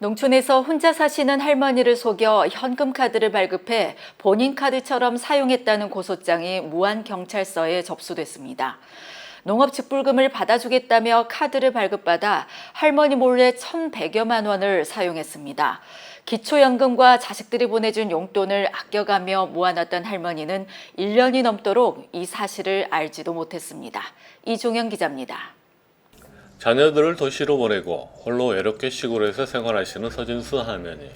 농촌에서 혼자 사시는 할머니를 속여 현금 카드를 발급해 본인 카드처럼 사용했다는 고소장이 무안경찰서에 접수됐습니다. 농업 직불금을 받아주겠다며 카드를 발급받아 할머니 몰래 1,100여만 원을 사용했습니다. 기초연금과 자식들이 보내준 용돈을 아껴가며 모아놨던 할머니는 1년이 넘도록 이 사실을 알지도 못했습니다. 이종현 기자입니다. 자녀들을 도시로 보내고 홀로 외롭게 시골에서 생활하시는 서진수 할머니.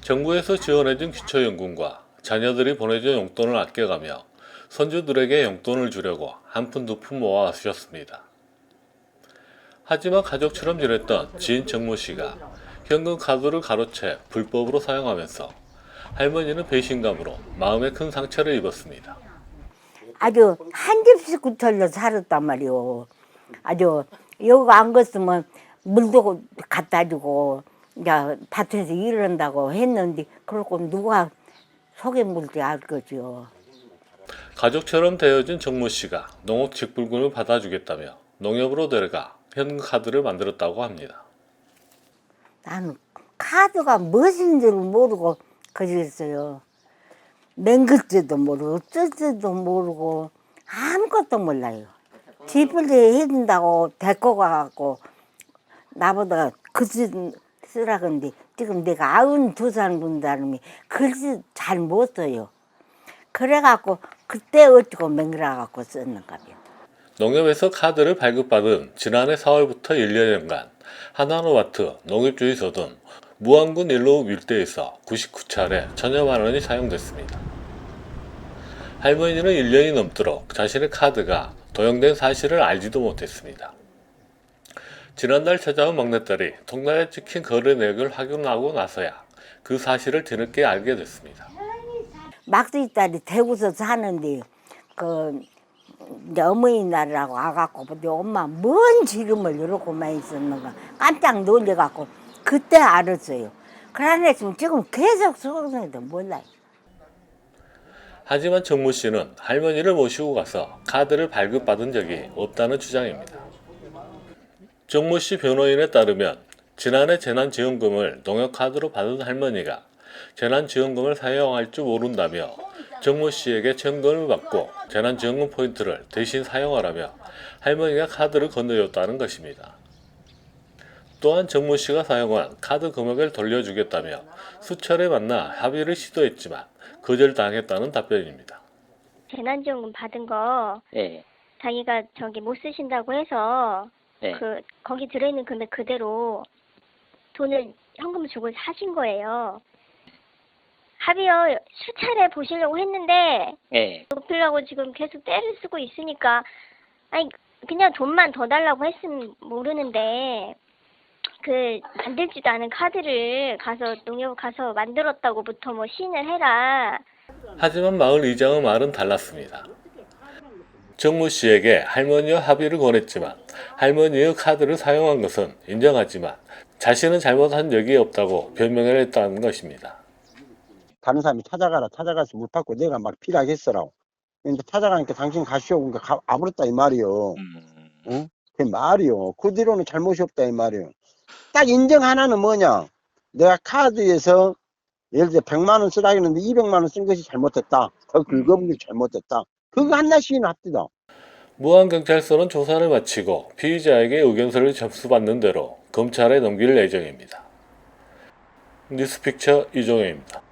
정부에서 지원해준 기초연금과 자녀들이 보내준 용돈을 아껴가며 손주들에게 용돈을 주려고 한 푼 두 푼 모아 주셨습니다. 하지만 가족처럼 지냈던 지인 정모 씨가 현금 카드를 가로채 불법으로 사용하면서 할머니는 배신감으로 마음에 큰 상처를 입었습니다. 아주 한 집씩 구털려 살았단 말이오. 아주 여기 안 갔으면 물도 갖다 주고 이제 밭에서 일한다고 했는데 그러고 누가 속에 물지 알 거지요. 가족처럼 대해준 정모 씨가 농업 직불금을 받아주겠다며 농협으로 데려가 현금 카드를 만들었다고 합니다. 나는 카드가 무엇인지를 모르고 그랬어요. 맹글지도 모르고 쓸지도 모르고 아무것도 몰라요. 지필리 해준다고 데리고 가갖고 나보다 글씨 쓰라 근데 지금 내가 아흔 두살 본 사람이 글씨 잘 못 써요. 그래갖고 그때 어쩌고 맹글어갖고 썼는가 봐요. 농협에서 카드를 발급받은 지난해 4월부터 1년간 하나로마트, 농협주유소 등 무안군 일로 일대에서 99차례 천여만 원이 사용됐습니다. 할머니는 1년이 넘도록 자신의 카드가 도용된 사실을 알지도 못했습니다. 지난달 찾아온 막내딸이 통나에 찍힌 거래 내역을 확인하고 나서야 그 사실을 뒤늦게 알게 됐습니다. 막둥이 딸이 대구서 사는데 그 이제 어머니 날이라고 와갖고 엄마 뭔 지름을 이러고만 있었는가 깜짝 놀래갖고 그때 알았어요. 그러나 지금 계속 속에도 몰라요. 하지만 정모 씨는 할머니를 모시고 가서 카드를 발급받은 적이 없다는 주장입니다. 정모 씨 변호인에 따르면 지난해 재난지원금을 농협카드로 받은 할머니가 재난지원금을 사용할 줄 모른다며 정모 씨에게 현금을 받고 재난지원금 포인트를 대신 사용하라며 할머니가 카드를 건네줬다는 것입니다. 또한 정모 씨가 사용한 카드 금액을 돌려주겠다며 수차례 만나 합의를 시도했지만 거절당했다는 답변입니다. 재난지원금 받은 거 예, 자기가 저기 못 쓰신다고 해서 예. 그 거기 들어있는 금액 그대로 돈을 현금 주고 사신 거예요. 합의요 수차례 보시려고 했는데 예. 높이려고 지금 계속 때를 쓰고 있으니까 아니 그냥 돈만 더 달라고 했으면 모르는데 그 만들지도 않은 카드를 가서 농협 가서 만들었다고부터 뭐 시인을 해라. 하지만 마을 이장의 말은 달랐습니다. 정모 씨에게 할머니와 합의를 권했지만 할머니의 카드를 사용한 것은 인정하지만 자신은 잘못한 적이 없다고 변명을 했다는 것입니다. 다른 사람이 찾아가라 찾아가서 못 받고 내가 막 필요하게 했어라고. 근데 찾아가니까 당신 가시오. 그러니까 가, 아무렇다 이 말이요 음, 응? 그 말이요 그 뒤로는 잘못이 없다 이 말이요 딱 인정 하나는 뭐냐? 내가 카드에서 예를 들어 100만 원 쓰라 했는데 200만 원 쓴 것이 잘못됐다. 더 긁어본 게 잘못됐다. 그거 하나씩은 합디다. 무안경찰서는 조사를 마치고 피의자에게 의견서를 접수받는 대로 검찰에 넘길 예정입니다. 뉴스픽처 이종혜입니다.